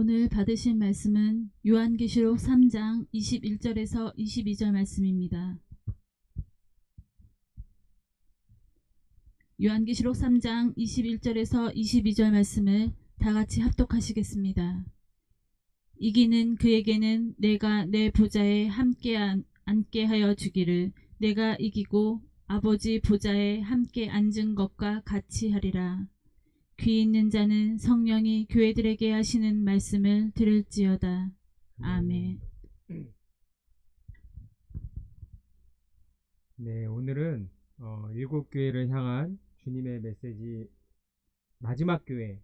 오늘 받으신 말씀은 요한계시록 3장 21절에서 22절 말씀입니다. 요한계시록 3장 21절에서 22절 말씀을 다 같이 합독하시겠습니다. 이기는 그에게는 내가 내 보좌에 함께 안- 앉게 하여 주기를 내가 이기고 아버지 보좌에 함께 앉은 것과 같이 하리라. 귀 있는 자는 성령이 교회들에게 하시는 말씀을 들을지어다. 아멘. 네, 오늘은 어, 일곱 교회를 향한 주님의 메시지 마지막 교회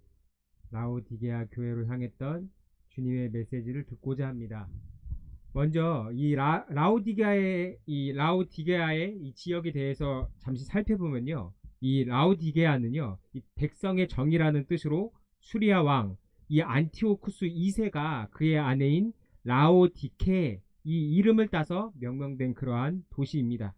라오디게아 교회로 향했던 주님의 메시지를 듣고자 합니다. 먼저 이 라, 라오디게아의 이 라오디게아의 이 지역에 대해서 잠시 살펴보면요. 이 라오디게아는요. 이 백성의 정이라는 뜻으로 수리아 왕 이 안티오쿠스 2세가 그의 아내인 라오디케 이 이름을 따서 명명된 그러한 도시입니다.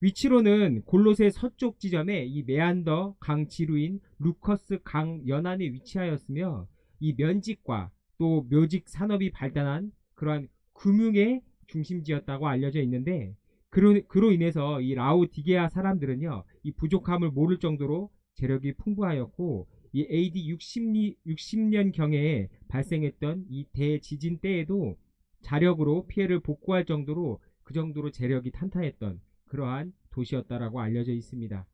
위치로는 골로새 서쪽 지점에 이 메안더 강 지루인 루커스 강 연안에 위치하였으며 이 면직과 또 묘직 산업이 발달한 그러한 금융의 중심지였다고 알려져 있는데 그로, 그로 인해서 이 라오디게아 사람들은요 이 부족함을 모를 정도로 재력이 풍부하였고 이 AD 60, 60년 경에 발생했던 이 대지진 때에도 자력으로 피해를 복구할 정도로 그 정도로 재력이 탄탄했던 그러한 도시였다라고 알려져 있습니다.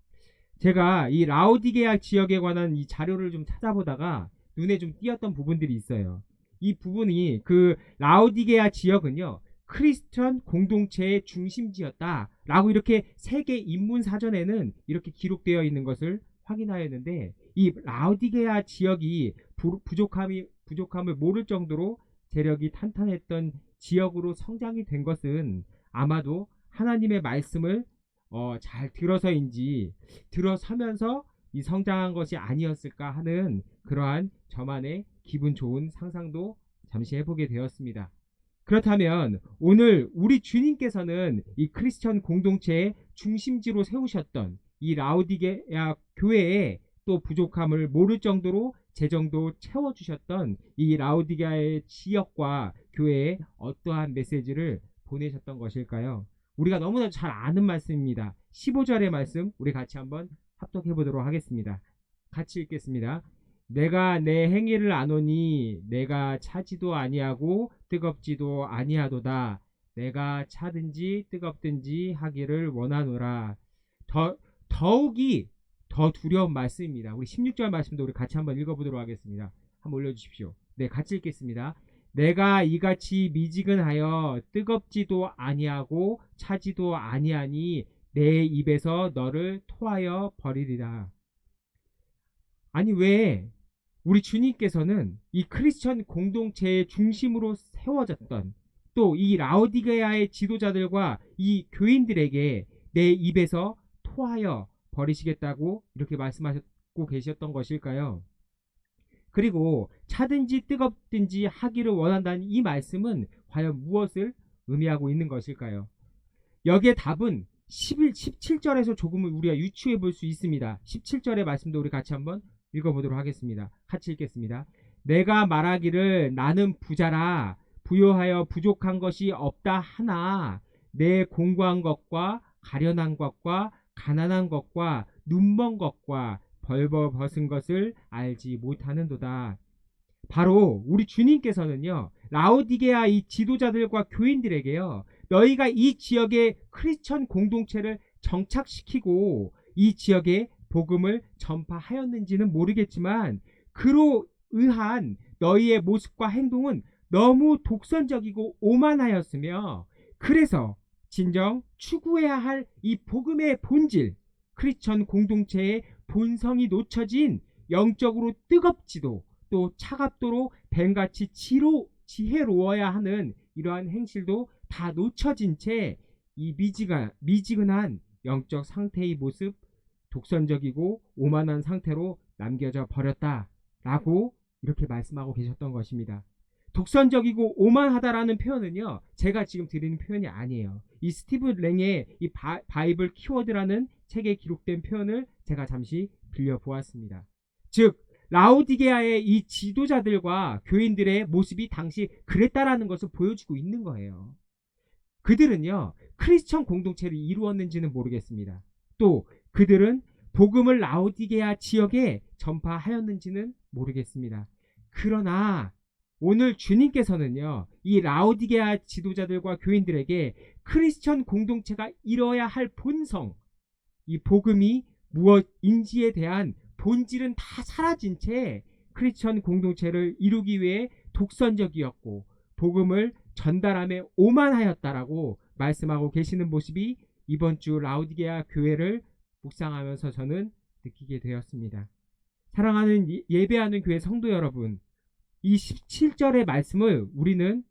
제가 이 라오디게아 지역에 관한 이 자료를 좀 찾아보다가 눈에 좀 띄었던 부분들이 있어요. 이 부분이 그 라오디게아 지역은요 크리스천 공동체의 중심지였다라고 이렇게 세계 인문 사전에는 이렇게 기록되어 있는 것을 확인하였는데 이 라오디게아 지역이 부, 부족함이 부족함을 모를 정도로 재력이 탄탄했던 지역으로 성장이 된 것은 아마도 하나님의 말씀을 어, 잘 들어서인지 들어서면서 이 성장한 것이 아니었을까 하는 그러한 저만의 기분 좋은 상상도 잠시 해보게 되었습니다. 그렇다면 오늘 우리 주님께서는 이 크리스천 공동체의 중심지로 세우셨던 이 라우디게아 교회에 또 부족함을 모를 정도로 재정도 채워주셨던 이 라우디게아의 지역과 교회에 어떠한 메시지를 보내셨던 것일까요? 우리가 너무나 잘 아는 말씀입니다. 15절의 말씀 우리 같이 한번 합독해 보도록 하겠습니다. 같이 읽겠습니다. 내가 내 행위를 아노니 내가 차지도 아니하고 뜨겁지도 아니하도다. 내가 차든지 뜨겁든지 하기를 원하노라. 더 더욱이 더 두려운 말씀입니다. 우리 16절 말씀도 우리 같이 한번 읽어보도록 하겠습니다. 한번 올려주십시오. 네, 같이 읽겠습니다. 내가 이같이 미지근하여 뜨겁지도 아니하고 차지도 아니하니 내 입에서 너를 토하여 버리리라. 아니 왜 우리 주님께서는 이 크리스천 공동체의 중심으로 세워졌던 또 이 라오디게아의 지도자들과 이 교인들에게 내 입에서 토하여 버리시겠다고 이렇게 말씀하셨고 계셨던 것일까요? 그리고 차든지 뜨겁든지 하기를 원한다는 이 말씀은 과연 무엇을 의미하고 있는 것일까요? 여기에 답은 11, 17절에서 조금은 우리가 유추해 볼 수 있습니다. 17절의 말씀도 우리 같이 한번 읽어보도록 하겠습니다. 같이 읽겠습니다. 내가 말하기를 나는 부자라 부요하여 부족한 것이 없다 하나 내 공고한 것과 가련한 것과 가난한 것과 눈먼 것과 벌벌 벗은 것을 알지 못하는도다. 바로 우리 주님께서는요 라오디게아 이 지도자들과 교인들에게요 너희가 이 지역의 크리스천 공동체를 정착시키고 이 지역에 복음을 전파하였는지는 모르겠지만 그로 의한 너희의 모습과 행동은 너무 독선적이고 오만하였으며 그래서 진정 추구해야 할 이 복음의 본질 크리스천 공동체의 본성이 놓쳐진 영적으로 뜨겁지도 또 차갑도록 뱀같이 지로 지혜로워야 하는 이러한 행실도 다 놓쳐진 채 이 미지가 미지근한 영적 상태의 모습 독선적이고 오만한 상태로 남겨져 버렸다라고 이렇게 말씀하고 계셨던 것입니다. 독선적이고 오만하다라는 표현은요, 제가 지금 드리는 표현이 아니에요. 이 스티브 랭의 이 바, 바이블 키워드라는 책에 기록된 표현을 제가 잠시 빌려 보았습니다. 즉, 라오디게아의 이 지도자들과 교인들의 모습이 당시 그랬다라는 것을 보여주고 있는 거예요. 그들은요, 크리스천 공동체를 이루었는지는 모르겠습니다. 또 그들은 복음을 라오디게아 지역에 전파하였는지는 모르겠습니다. 그러나 오늘 주님께서는요, 이 라오디게아 지도자들과 교인들에게 크리스천 공동체가 이뤄야 할 본성, 이 복음이 무엇인지에 대한 본질은 다 사라진 채 크리스천 공동체를 이루기 위해 독선적이었고 복음을 전달함에 오만하였다라고 말씀하고 계시는 모습이 이번 주 라우디게아 교회를 묵상하면서 저는 느끼게 되었습니다. 사랑하는 예- 예배하는 교회 성도 여러분, 이 17절의 말씀을 우리는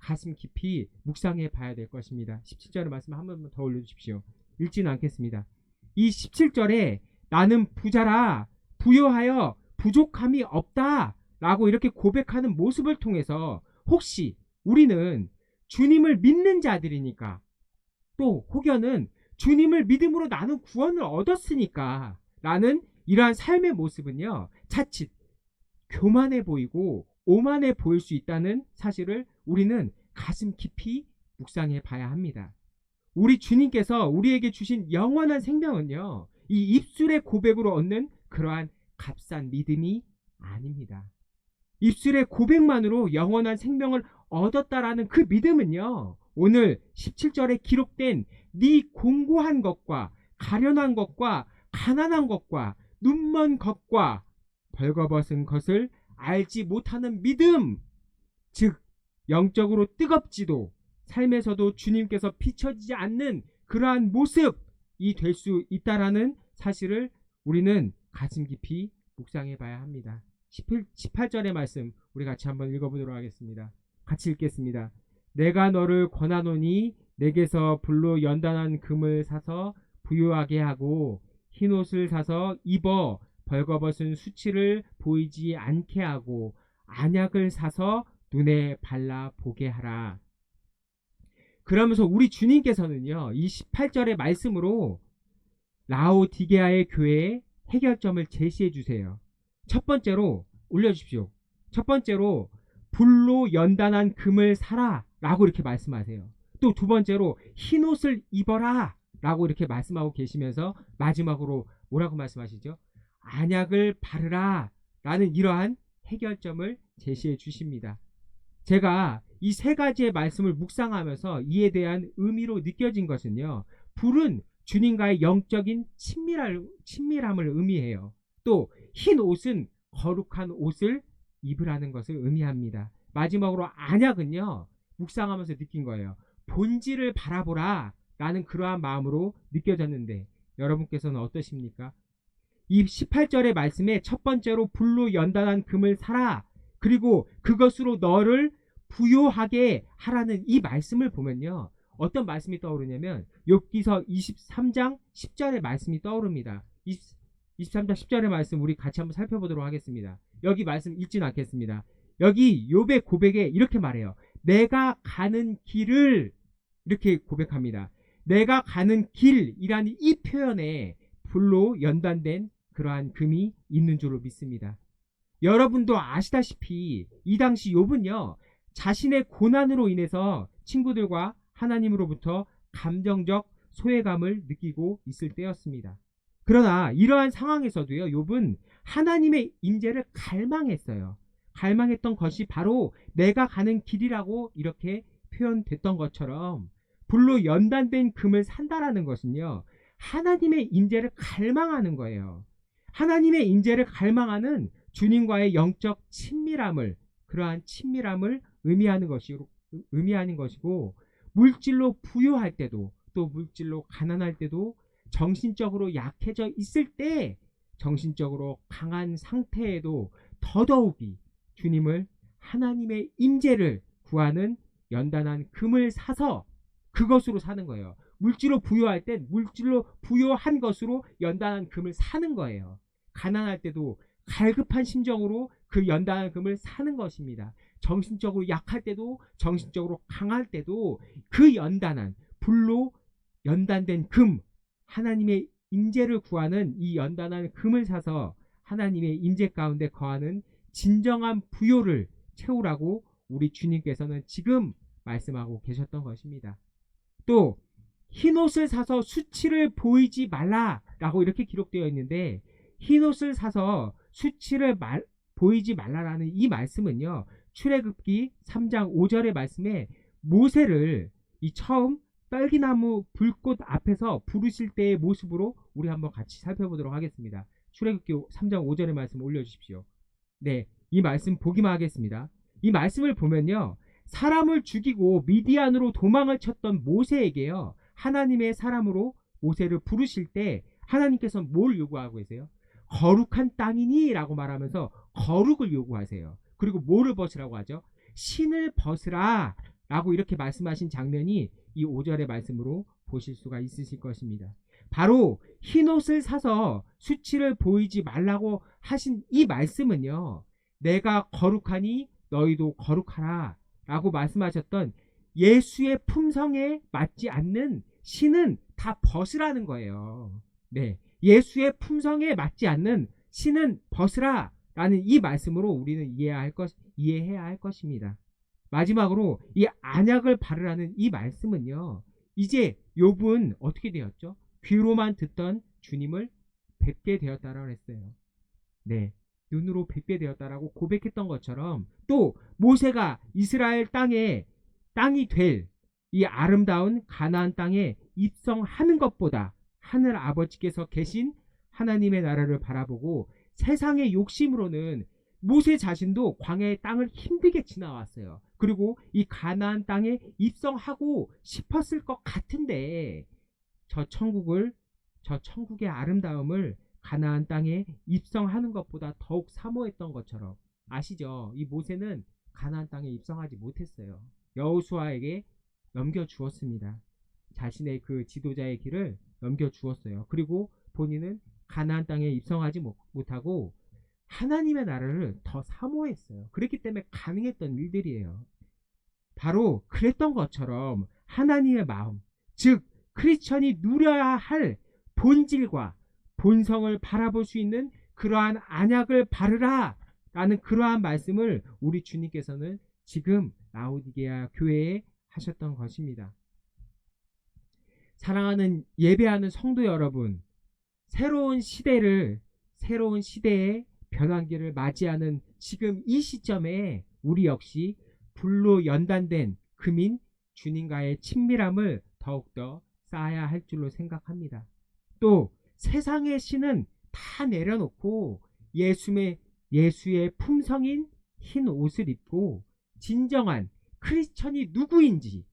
가슴 깊이 묵상해 봐야 될 것입니다. 17절의 말씀 한번더 올려주십시오. 읽지는 않겠습니다. 이 17절에 나는 부자라 부여하여 부족함이 없다 라고 이렇게 고백하는 모습을 통해서 혹시 우리는 주님을 믿는 자들이니까 또 혹여는 주님을 믿음으로 나는 구원을 얻었으니까 라는 이러한 삶의 모습은요 자칫 교만해 보이고 오만해 보일 수 있다는 사실을 우리는 가슴 깊이 묵상해 봐야 합니다. 우리 주님께서 우리에게 주신 영원한 생명은요 이 입술의 고백으로 얻는 그러한 값싼 믿음이 아닙니다. 입술의 고백만으로 영원한 생명을 얻었다라는 그 믿음은요. 오늘 17절에 기록된 네 공고한 것과 가련한 것과 가난한 것과 눈먼 것과 벌거벗은 것을 알지 못하는 믿음 즉 영적으로 뜨겁지도 삶에서도 주님께서 비춰지지 않는 그러한 모습이 될 수 있다라는 사실을 우리는 가슴 깊이 묵상해 봐야 합니다. 18절의 말씀 우리 같이 한번 읽어보도록 하겠습니다. 같이 읽겠습니다. 내가 너를 권하노니 내게서 불로 연단한 금을 사서 부유하게 하고 흰 옷을 사서 입어 벌거벗은 수치를 보이지 않게 하고 안약을 사서 눈에 발라 보게 하라. 그러면서 우리 주님께서는요, 이 18절의 말씀으로 라오디게아의 교회의 해결점을 제시해 주세요. 첫 번째로 올려주십시오. 첫 번째로 불로 연단한 금을 사라 라고 이렇게 말씀하세요. 또 두 번째로 흰 옷을 입어라 라고 이렇게 말씀하고 계시면서 마지막으로 뭐라고 말씀하시죠? 안약을 바르라 라는 이러한 해결점을 제시해 주십니다. 제가 이 세 가지의 말씀을 묵상하면서 이에 대한 의미로 느껴진 것은요. 불은 주님과의 영적인 친밀함, 친밀함을 의미해요. 또 흰 옷은 거룩한 옷을 입으라는 것을 의미합니다. 마지막으로 안약은요. 묵상하면서 느낀 거예요. 본질을 바라보라 라는 그러한 마음으로 느껴졌는데 여러분께서는 어떠십니까? 이 18절의 말씀에 첫 번째로 불로 연단한 금을 사라 그리고 그것으로 너를 부요하게 하라는 이 말씀을 보면요. 어떤 말씀이 떠오르냐면 욥기서 23장 10절의 말씀이 떠오릅니다. 20, 23장 10절의 말씀 우리 같이 한번 살펴보도록 하겠습니다. 여기 말씀 읽지는 않겠습니다. 여기 욥의 고백에 이렇게 말해요. 내가 가는 길을 이렇게 고백합니다. 내가 가는 길이라는 이 표현에 불로 연단된 그러한 금이 있는 줄로 믿습니다. 여러분도 아시다시피 이 당시 욥은요. 자신의 고난으로 인해서 친구들과 하나님으로부터 감정적 소외감을 느끼고 있을 때였습니다. 그러나 이러한 상황에서도요. 욥은 하나님의 임재를 갈망했어요. 갈망했던 것이 바로 내가 가는 길이라고 이렇게 표현됐던 것처럼 불로 연단된 금을 산다라는 것은요. 하나님의 임재를 갈망하는 거예요. 하나님의 임재를 갈망하는 주님과의 영적 친밀함을 그러한 친밀함을 의미하는 것이 의미하는 것이고 물질로 부유할 때도 또 물질로 가난할 때도 정신적으로 약해져 있을 때 정신적으로 강한 상태에도 더더욱이 주님을 하나님의 임재를 구하는 연단한 금을 사서 그것으로 사는 거예요. 물질로 부여할 땐 물질로 부여한 것으로 연단한 금을 사는 거예요. 가난할 때도 갈급한 심정으로 그 연단한 금을 사는 것입니다. 정신적으로 약할 때도 정신적으로 강할 때도 그 연단한 불로 연단된 금 하나님의 임재를 구하는 이 연단한 금을 사서 하나님의 임재 가운데 거하는 진정한 부요를 채우라고 우리 주님께서는 지금 말씀하고 계셨던 것입니다. 또 흰옷을 사서 수치를 보이지 말라라고 이렇게 기록되어 있는데 흰옷을 사서 수치를 말- 보이지 말라라는 이 말씀은요. 출애굽기 3장 5절의 말씀에 모세를 이 처음 딸기나무 불꽃 앞에서 부르실 때의 모습으로 우리 한번 같이 살펴보도록 하겠습니다. 출애굽기 3장 5절의 말씀 올려주십시오. 네, 이 말씀 보기만 하겠습니다. 이 말씀을 보면요. 사람을 죽이고 미디안으로 도망을 쳤던 모세에게요. 하나님의 사람으로 모세를 부르실 때 하나님께서 뭘 요구하고 계세요? 거룩한 땅이니? 라고 말하면서 거룩을 요구하세요. 그리고 뭐를 벗으라고 하죠? 신을 벗으라 라고 이렇게 말씀하신 장면이 이 5절의 말씀으로 보실 수가 있으실 것입니다. 바로 흰 옷을 사서 수치를 보이지 말라고 하신 이 말씀은요. 내가 거룩하니 너희도 거룩하라 라고 말씀하셨던 예수의 품성에 맞지 않는 신은 다 벗으라는 거예요. 네. 예수의 품성에 맞지 않는 신은 벗으라 라는 이 말씀으로 우리는 이해해야 할, 것, 이해해야 할 것입니다. 마지막으로 이 안약을 바르라는 이 말씀은요. 이제 욥은 어떻게 되었죠? 귀로만 듣던 주님을 뵙게 되었다라고 했어요. 네. 눈으로 뵙게 되었다라고 고백했던 것처럼 또 모세가 이스라엘 땅에 땅이 될 이 아름다운 가나안 땅에 입성하는 것보다 하늘 아버지께서 계신 하나님의 나라를 바라보고 세상의 욕심으로는 모세 자신도 광야의 땅을 힘들게 지나왔어요. 그리고 이 가나안 땅에 입성하고 싶었을 것 같은데 저 천국을 저 천국의 아름다움을 가나안 땅에 입성하는 것보다 더욱 사모했던 것처럼 아시죠? 이 모세는 가나안 땅에 입성하지 못했어요. 여호수아에게 넘겨 주었습니다. 자신의 그 지도자의 길을 넘겨 주었어요. 그리고 본인은 가나안 땅에 입성하지 못- 못하고 하나님의 나라를 더 사모했어요. 그렇기 때문에 가능했던 일들이에요. 바로 그랬던 것처럼 하나님의 마음, 즉 크리스천이 누려야 할 본질과 본성을 바라볼 수 있는 그러한 안약을 바르라 라는 그러한 말씀을 우리 주님께서는 지금 라우디게아 교회에 하셨던 것입니다. 사랑하는 예배하는 성도 여러분, 새로운 시대를 새로운 시대의 변환기를 맞이하는 지금 이 시점에 우리 역시 불로 연단된 금인 주님과의 친밀함을 더욱더 쌓아야 할 줄로 생각합니다. 또 세상의 신은 다 내려놓고 예수의 예수의 품성인 흰 옷을 입고 진정한 크리스천이 누구인지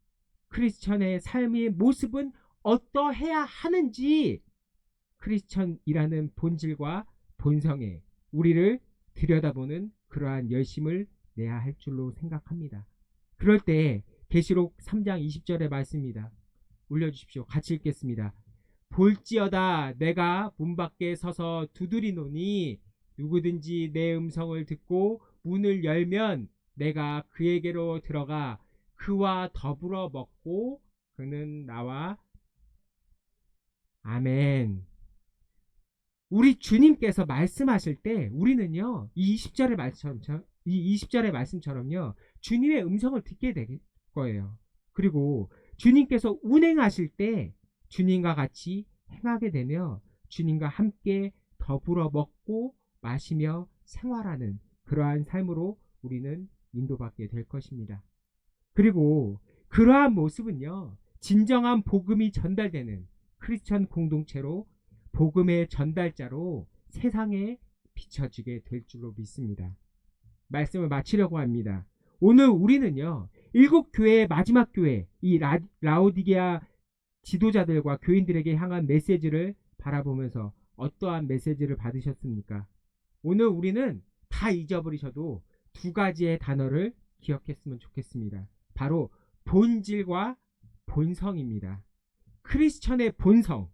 크리스천의 삶의 모습은 어떠해야 하는지 크리스천이라는 본질과 본성에 우리를 들여다보는 그러한 열심을 내야 할 줄로 생각합니다. 그럴 때 계시록 3장 20절의 말씀입니다. 올려주십시오. 같이 읽겠습니다. 볼지어다 내가 문 밖에 서서 두드리노니 누구든지 내 음성을 듣고 문을 열면 내가 그에게로 들어가 그와 더불어 먹고 그는 나와 아멘. 우리 주님께서 말씀하실 때 우리는요 이 20절의 말씀처럼 이 20절의 말씀처럼요 주님의 음성을 듣게 될 거예요. 그리고 주님께서 운행하실 때 주님과 같이 행하게 되며 주님과 함께 더불어 먹고 마시며 생활하는 그러한 삶으로 우리는 인도받게 될 것입니다. 그리고 그러한 모습은요, 진정한 복음이 전달되는 크리스천 공동체로 복음의 전달자로 세상에 비춰지게 될 줄로 믿습니다. 말씀을 마치려고 합니다. 오늘 우리는요, 일곱 교회의 마지막 교회, 이 라, 라오디게아 지도자들과 교인들에게 향한 메시지를 바라보면서 어떠한 메시지를 받으셨습니까? 오늘 우리는 다 잊어버리셔도 두 가지의 단어를 기억했으면 좋겠습니다. 바로 본질과 본성입니다. 크리스천의 본성,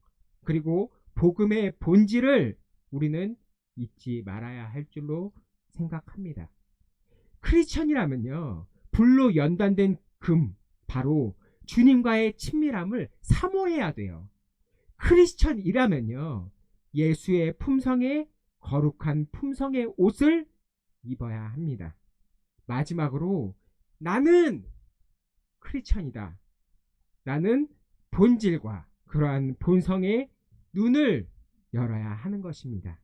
그리고 복음의 본질을 우리는 잊지 말아야 할 줄로 생각합니다. 크리스천이라면요, 불로 연단된 금, 바로 주님과의 친밀함을 사모해야 돼요. 크리스천이라면요, 예수의 품성에 거룩한 품성의 옷을 입어야 합니다. 마지막으로 나는 크리스천이다. 나는 본질과 그러한 본성의 눈을 열어야 하는 것입니다.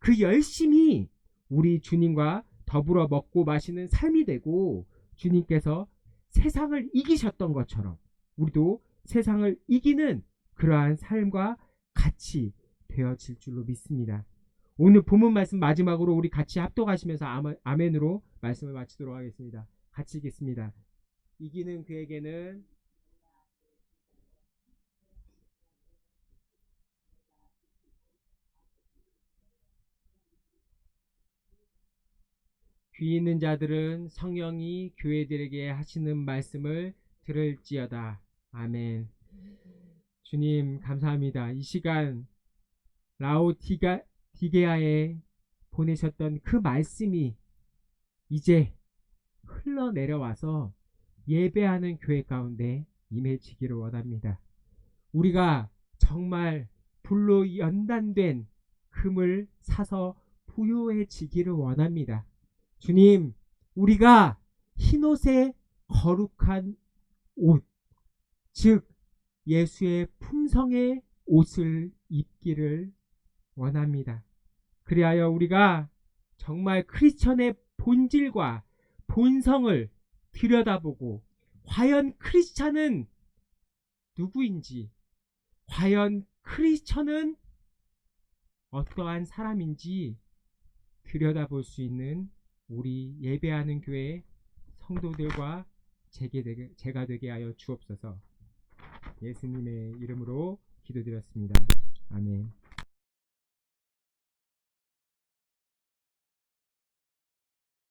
그 열심히 우리 주님과 더불어 먹고 마시는 삶이 되고 주님께서 세상을 이기셨던 것처럼 우리도 세상을 이기는 그러한 삶과 같이 되어질 줄로 믿습니다. 오늘 본문 말씀 마지막으로 우리 같이 합독하시면서 아멘- 아멘으로 말씀을 마치도록 하겠습니다. 같이 읽겠습니다. 이기는 그에게는 귀 있는 자들은 성령이 교회들에게 하시는 말씀을 들을지어다. 아멘. 주님 감사합니다. 이 시간 라오디가 디게아에 보내셨던 그 말씀이 이제 흘러내려와서 예배하는 교회 가운데 임해지기를 원합니다. 우리가 정말 불로 연단된 금을 사서 부유해지기를 원합니다. 주님, 우리가 흰옷에 거룩한 옷, 즉 예수의 품성의 옷을 입기를 원합니다. 그리하여 우리가 정말 크리스천의 본질과 본성을 들여다보고 과연 크리스천은 누구인지, 과연 크리스천은 어떠한 사람인지 들여다볼 수 있는 우리 예배하는 교회 성도들과 제가 되게 하여 주옵소서. 예수님의 이름으로 기도드렸습니다. 아멘.